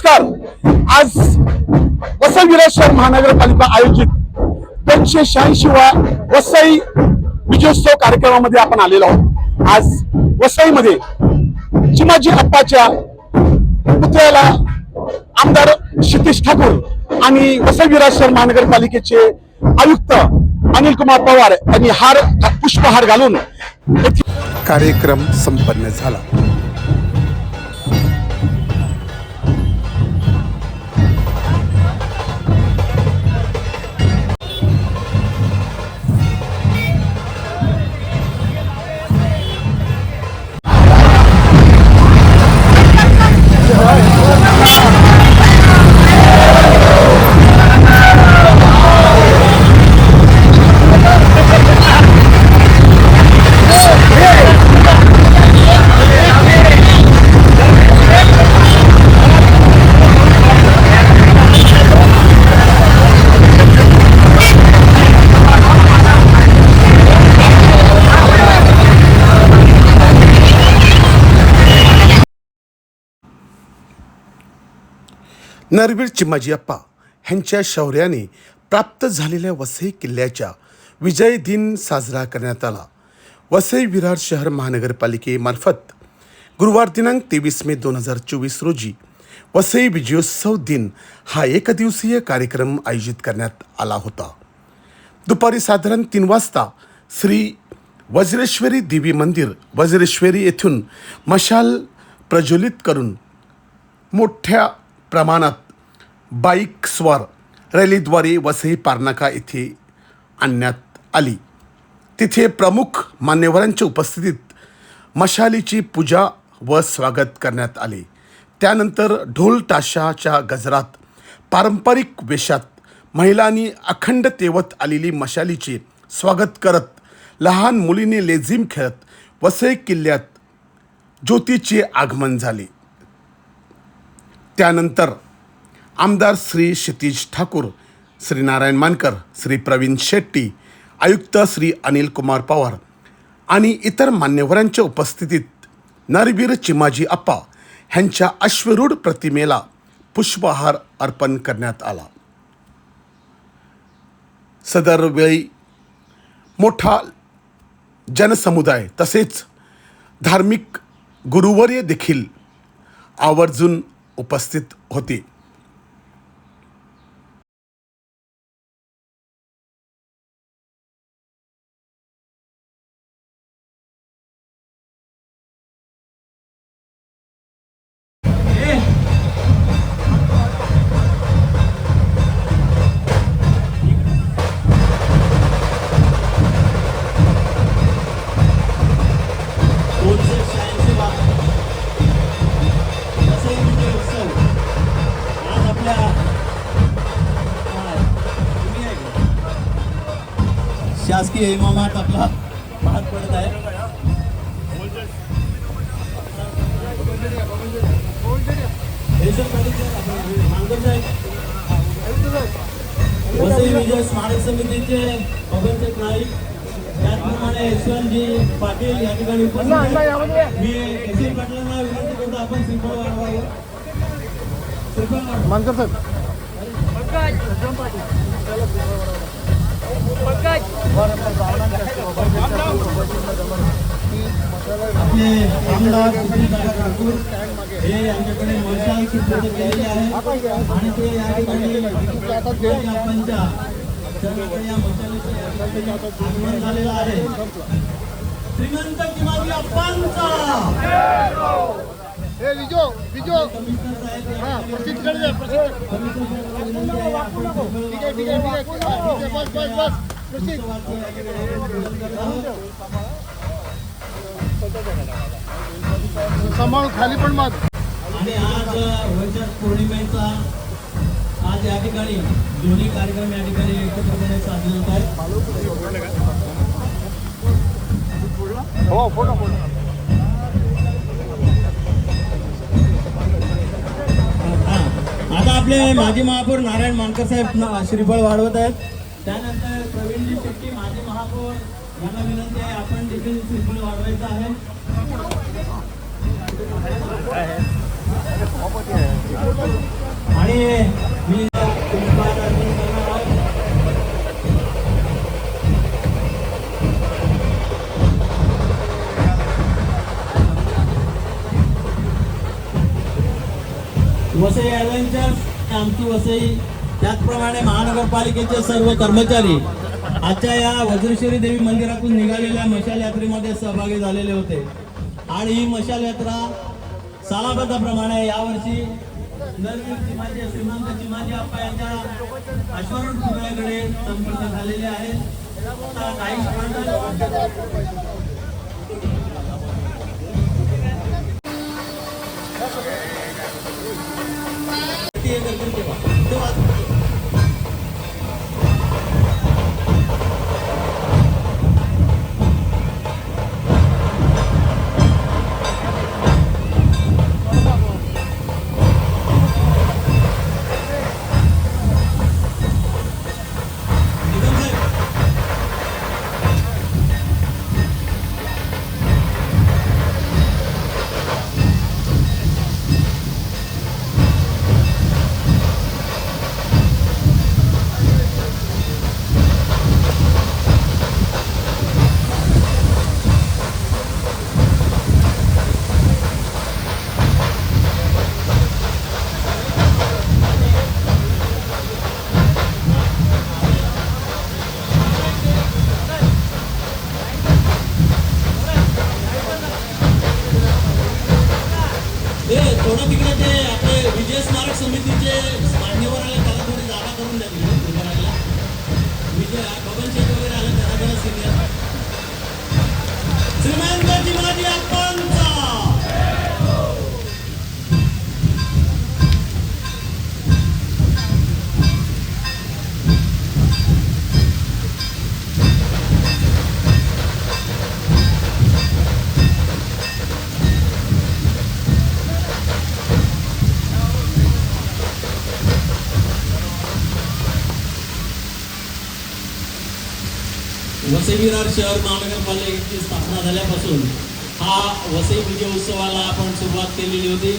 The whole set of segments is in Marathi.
नमस्कार. आज वसई विराज शहर महानगरपालिका आयोजित दोनशे शहाऐंशी वा वसई विजयोत्सव कार्यक्रमामध्ये आपण आलेलो आहोत. आज वसईमध्ये चिमाजी अप्पाच्या पुतळ्याला आमदार क्षितिश ठाकूर आणि वसई विराज शहर महानगरपालिकेचे आयुक्त अनिल कुमार पवार यांनी हार पुष्पहार घालून कार्यक्रम संपन्न झाला. नरवीर चिम्माजीअप्पा ह्यांच्या शौर्याने प्राप्त झालेल्या वसई किल्ल्याच्या विजय दिन साजरा करण्यात आला. वसई विरार शहर महानगरपालिकेमार्फत गुरुवार दिनांक तेवीस मे दोन हजार चोवीस रोजी वसई विजयोत्सव दिन हा एकदिवसीय कार्यक्रम आयोजित करण्यात आला होता. दुपारी साधारण तीन वाजता श्री वज्रेश्वरी देवी मंदिर वज्रेश्वरी येथून मशाल प्रज्वलित करून मोठ्या प्रमाणात बाईक स्वार रॅलीद्वारे वसई पारनाका येथे आणण्यात आली तिथे प्रमुख मान्यवरांच्या उपस्थितीत मशालीची पूजा व स्वागत करण्यात आले त्यानंतर ढोल ताशाच्या गजरात पारंपरिक वेशात महिलांनी अखंड तेवत आलेली मशालीचे स्वागत करत लहान मुलीने लेझिम खेळत वसई किल्ल्यात ज्योतीचे आगमन झाले त्यानंतर आमदार श्री क्षितिज ठाकूर श्री नारायण मानकर श्री प्रवीण शेट्टी आयुक्त श्री अनिल कुमार पवार आणि इतर मान्यवरांच्या उपस्थितीत नरवीर चिमाजी अप्पा ह्यांच्या अश्वरूढ प्रतिमेला पुष्पहार अर्पण करण्यात आला. सदरवेळी मोठा जनसमुदाय तसेच धार्मिक गुरुवर्य देखील आवर्जून उपस्थित होती. शासकीय इमामात आपला भाग पडत आहे. साहेब. वसई विजय स्मारक समितीचे नाईक. त्याचप्रमाणे यशवंतजी पाटील या ठिकाणी उपस्थित मी एस पाटलांना विनंती करतो आपण श्रीफळ वाढवावं श्रीफळ वाढवा. आपले आमदार ठाकूर हे आमच्याकडे मशाल सुपूर्द केलेले आहे आणि ते या ठिकाणी या आगमन झालेलं आहे श्रीमंत किमाजी अप्पांचा हे विजो विजो हा प्रसिद्धकडे जा प्रसिद्ध ठीक आहे ठीक आहे ठीक आहे बस बस बस सांभाळून खाली पण मग आणि आज वैशाख पौर्णिमेचा आज या ठिकाणी दोन्ही कार्यक्रम या ठिकाणी एकत्रपणे साजरे होत आहेत हो फोटो फोटो. हा. आता आपले माजी महापौर नारायण मानकर साहेब न- श्रीफळ वाढवत आहेत. त्यानंतर प्रवीणजी शेट्टी माजी महापौर यांना विनंती आहे आपण देखील श्रीफळ वाढवायचं आहे. आणि मी वसई ॲडव्हेंचर्स आमची वसई त्याचप्रमाणे महानगरपालिकेचे सर्व कर्मचारी आजच्या या वज्रेश्वरी देवी मंदिरातून निघालेल्या मशाल यात्रेमध्ये सहभागी झालेले होते. आणि ही मशाल यात्रा सालाबद्धाप्रमाणे यावर्षी नरवीर चिमाजी श्रीमंत चिमाजी आप्पा यांच्या अश्वरण पुतळ्याकडे संपर्क झालेले आहेत काही वसई विरार शहर महानगरपालिकेची स्थापना झाल्यापासून हा वसई विजय उत्सवाला आपण सुरुवात केलेली होती.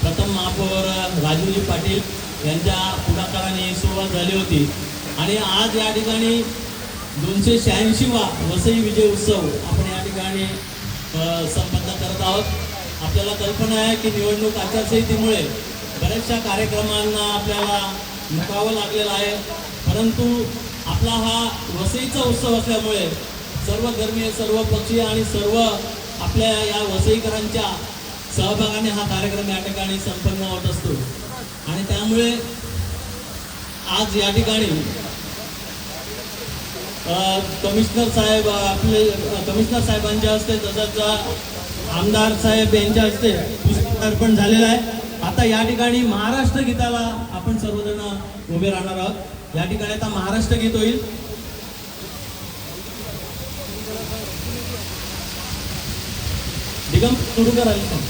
प्रथम महापौर राजूजी पाटील यांच्या पुढाकाराने सुरुवात झाली होती. आणि आज या ठिकाणी दोनशे शहाऐंशीवा वसई विजय उत्सव आपण या ठिकाणी संपन्न करत आहोत. आपल्याला कल्पना आहे की निवडणूक आचारसंहितेमुळे बऱ्याचशा कार्यक्रमांना आपल्याला मुकावं लागलेलं आहे. परंतु आपला हा वसईचा उत्सव असल्यामुळे सर्व धर्मीय सर्व पक्षीय आणि सर्व आपल्या या वसईकरांच्या सहभागाने हा कार्यक्रम या ठिकाणी संपन्न होत असतो. आणि त्यामुळे आज या ठिकाणी कमिशनर साहेब आपले कमिशनर साहेबांच्या हस्ते तसंच आमदार साहेब यांच्या हस्ते पुष्प अर्पण झालेलं आहे. आता या ठिकाणी महाराष्ट्र गीताला आपण सर्वजण उभे राहणार आहोत. या ठिकाणी आता महाराष्ट्र गीत होईल. निगम सुरू करायला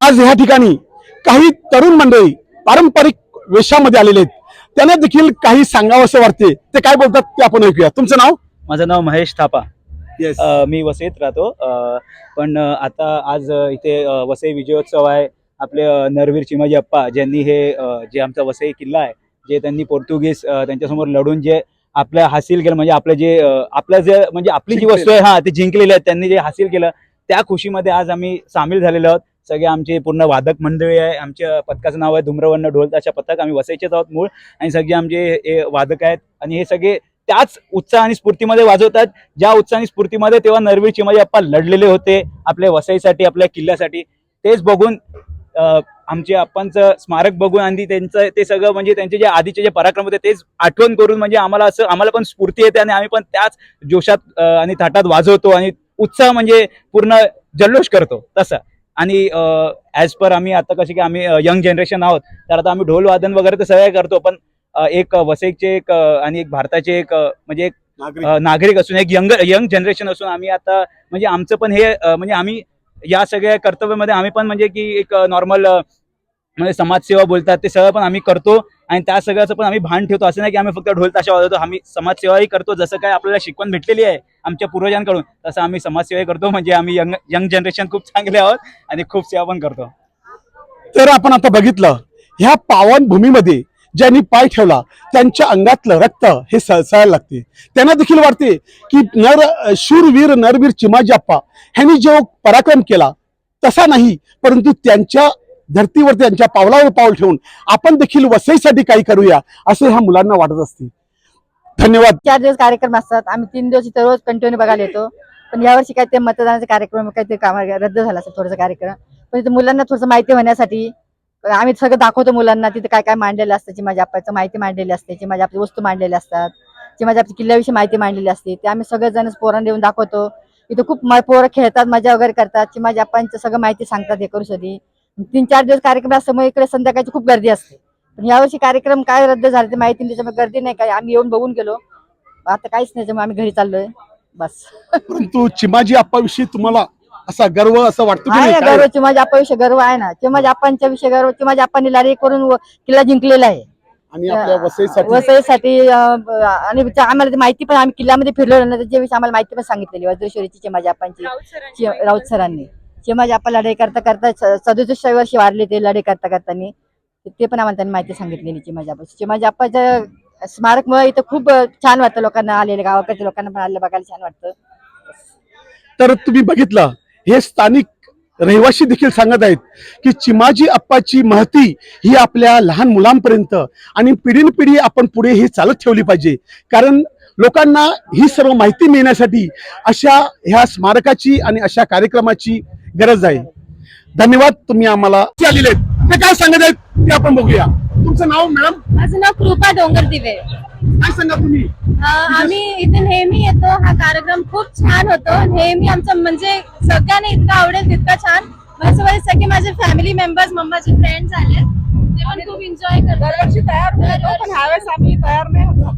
आज ह्या ठिकाणी काही तरुण मंडळी पारंपरिक वेशामध्ये आलेले आहेत. त्यांना देखील काही सांगावं असं वाटते ते काय बोलतात ते आपण ऐकूया. तुमचं नाव? माझं नाव महेश थापा. येस अ, मी वसईत राहतो. अ, पण अ, आता आज अ, इथे अ, वसई विजयोत्सव आहे. आपले अ, नरवीर चिमाजी अप्पा ज्यांनी हे अ, जे आमचा वसई किल्ला आहे जे त्यांनी पोर्तुगीज अ, त्यांच्यासमोर लढून जे आपल्या हासिल केलं म्हणजे आपलं जे अ, आपलं जे म्हणजे आपली जी वस्तू आहे हा ते जिंकलेले आहेत. त्यांनी जे हासिल केलं त्या खुशीमध्ये आज आम्ही सामील झालेलो आहोत. सगळे आमचे पूर्ण वादक मंडळी आहे आमच्या पथकाचं नाव आहे धुम्रवर्ण ढोल अशा पथक. आम्ही वसायचेच आहोत मूळ. आणि सगळे आमचे हे वादक आहेत. आणि हे सगळे त्याच उत्साह आणि स्फूर्तीमध्ये वाजवतात. ज्या उत्साह आणि स्फूर्तीमध्ये तेव्हा नरवीर चिमाजी अप्पा लढलेले होते आपल्या वसईसाठी आपल्या किल्ल्यासाठी. तेच बघून आमचे अप्पांचं स्मारक बघून आणि त्यांचं ते सगळं म्हणजे त्यांचे जे आधीचे जे पराक्रम होते तेच आठवण करून म्हणजे आम्हाला असं आम्हाला पण स्फूर्ती येते आणि आम्ही पण त्याच जोशात आणि थाटात वाजवतो आणि उत्साह म्हणजे पूर्ण जल्लोष करतो. तसं. आणि ॲज पर आम्ही आता कसे की आम्ही यंग जनरेशन आहोत तर आता आम्ही ढोल वादन वगैरे तर सगळे करतो पण एक वसईचे एक आणि एक भारताचे एक म्हणजे एक नागरिक. असून एक यंग यंग जनरेशन असून आम्ही आता म्हणजे आमचं पण हे म्हणजे आम्ही या सगळ्या कर्तव्यामध्ये आम्ही पण म्हणजे की एक नॉर्मल म्हणजे समाजसेवा बोलतात ते सगळं पण आम्ही करतो आणि त्या सगळ्याचं पण आम्ही भान ठेवतो. असं नाही की आम्ही फक्त ढोल ताशा वाजवतो आम्ही समाजसेवाही करतो जसं काय आपल्याला शिकवण भेटलेली आहे. आमच्या पूर्वजांकडून. तसं आम्ही समाजसेवा करतो म्हणजे आम्ही यंग यंग जनरेशन खूप चांगले आहोत आणि खूप सेवा पण करतो. तर आपण आता बघितलं ह्या पावन भूमीमध्ये ज्यांनी पाय ठेवला त्यांच्या अंगातलं रक्त हे सळसळायला लागते. त्यांना देखील वाटते की नर शूरवीर नरवीर चिमाजीप्पा ह्यांनी जो पराक्रम केला तसा नाही परंतु त्यांच्या धर्तीवर त्यांच्या पावलावर पाऊल ठेवून आपण देखील वसईसाठी काही करूया असे ह्या मुलांना वाटत असते. धन्यवाद. चार दिवस कार्यक्रम असतात. आम्ही तीन दिवस इथं रोज कंटिन्यू बघायला येतो. पण यावर्षी काय ते मतदानाचा कार्यक्रम काहीतरी काम रद्द झाला असेल थोडासा कार्यक्रम. पण तिथे मुलांना थोडंसं माहिती होण्यासाठी आम्ही सगळं दाखवतो मुलांना तिथे काय काय मांडलेलं असतं. माझ्या आप्पाचं माहिती मांडलेली असते चिमाजी आपली वस्तू मांडलेल्या असतात जी माझ्या आपल्या किल्ल्याविषयी माहिती मांडलेली असते ते आम्ही सगळेजण पोरांना येऊन दाखवतो. इथं खूप पोरं खेळतात मजा वगैरे करतात. चिमाजी आप्पांचं सगळं माहिती सांगतात हे करू सदी तीन चार दिवस कार्यक्रम असल्यामुळे इकडे संध्याकाळची खूप गर्दी असते. पण यावर्षी कार्यक्रम काय रद्द झाले ते माहिती नाही त्याच्यामुळे गर्दी नाही. काय आम्ही येऊन बघून गेलो. आता काहीच नाही त्याच्यामुळे आम्ही घरी चाललोय. बस. परंतु चिमाजी अप्पाविषयी तुम्हाला असा गर्व असं वाटतो की आहे नाही? ना काय? गर्व चिमाजी आप्पाविषयी गर्व आहे ना. चिमाजी आप्पांच्या विषयी गर्व चिमाजी आप्पांनी लढाई करून व- किल्ला जिंकलेला आहे. आणि आपल्या वसईसाठी? वसईसाठी अं, ब- आणि त्या- आम्हाला ती माहिती पण आम्ही किल्ल्यामध्ये फिरलो ना त्याच्याविषयी आम्हाला माहिती पण सांगितलेली वज्रेश्वरीची चिमाजी आप्पांची. चि- राऊत सरांनी. चिमाजी आप्पा लढाई करता करता सदुसष्ट वर्षी वाढले ते लढाई करता करतानी. ते पण आम्हाला त्यांनी माहिती सांगितलेली चिमाजी आप्पा चिमाजी आप्पाच्या स्मारकमुळे इथं खूप छान वाटतं लोकांना आलेल्या गावाकडच्या लोकांना पण आलेलं बघायला छान वाटतं. तर तुम्ही बघितलं हे स्थानिक रहिवासी देखील सांगत आहेत की चिमाजी अप्पाची महती ही आपल्या लहान मुलांपर्यंत आणि पिढीनपिढी आपण पुढे ही चालत ठेवली पाहिजे. कारण लोकांना ही सर्व माहिती मिळण्यासाठी अशा ह्या स्मारकाची आणि अशा कार्यक्रमाची गरज आहे. धन्यवाद तुम्ही आम्हाला. ते आलेले आहेत ते काय सांगत आहेत ते आपण बघूया. तुमचं नाव मॅडम? माझं नाव कृपा डोंगर दिवे काय सांगा तुम्ही? अं, आम्ही इथे नेहमी येतो. हा कार्यक्रम खूप छान होतो. नेहमी आमचं म्हणजे सगळ्यांना इतकं आवडेल तितकं छान. माझ्यासोबत सगळे माझे फॅमिली मेंबर्स मम्माचे फ्रेंड्स आले. ते पण खूप एन्जॉय करतात. दरवर्षी आम्ही तयार नाही होतो.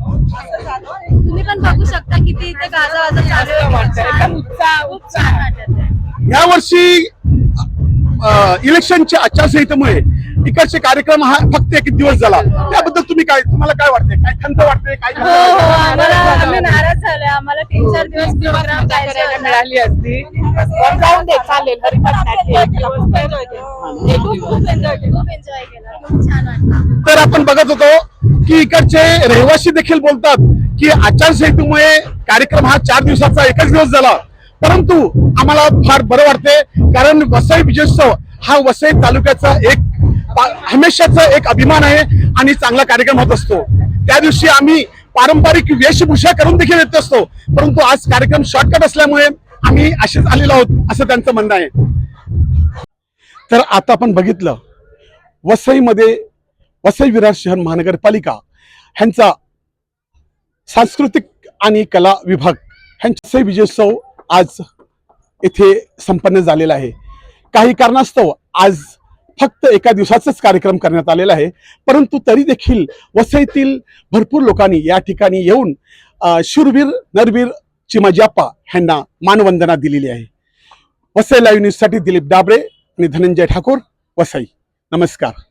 तुम्ही पण बघू शकता किती इथे गाजा वाजा चालू आहे. छान. खूप छान वाटत आहे यावर्षी अ, इलेक्शनच्या आचारसंहितेमुळे इकडचे कार्यक्रम हा फक्त एक दिवस झाला. त्याबद्दल तुम्ही काय तुम्हाला काय वाटते काय खंत वाटते काय हो हो आम्हाला आम्ही नाराज झालोय. आम्हाला तीन चार दिवस प्रोग्राम. मिळाली असती. पण जाऊन दे चालेल खूप खूप एन्जॉय केला. खूप एन्जॉय केला. खूप छान वाटलं. तर आपण बघत होतो की इकडचे रहिवासी देखील बोलतात की आचारसंहितेमुळे कार्यक्रम हा चार दिवसाचा एकच दिवस झाला. परंतु आम्हाला फार बरं वाटते कारण वसई विजयोत्सव हा वसई तालुक्याचा एक हमेशाच हमेशाचा एक अभिमान आहे आणि चांगला कार्यक्रम होत असतो. त्या दिवशी आम्ही पारंपरिक वेशभूषा करून देखील येत असतो परंतु आज कार्यक्रम शॉर्टकट असल्यामुळे आम्ही असेच आलेलो आहोत असं त्यांचं म्हणणं आहे. तर आता आपण बघितलं वसईमध्ये वसई विरार शहर महानगरपालिका ह्यांचा सांस्कृतिक आणि कला विभाग ह्यांचा विजयोत्सव आज येथे संपन्न झालेला आहे. काही कारणास्तव आज फक्त एका दिवसाचाच कार्यक्रम करण्यात आलेला आहे. परंतु तरी देखील वसईतील भरपूर लोकांनी या ठिकाणी येऊन शूरवीर नरवीर चिमाजीप्पा ह्यांना मानवंदना दिलेली आहे. वसई लाईव्ह न्यूजसाठी दिलीप डाबरे आणि धनंजय ठाकूर वसई. नमस्कार.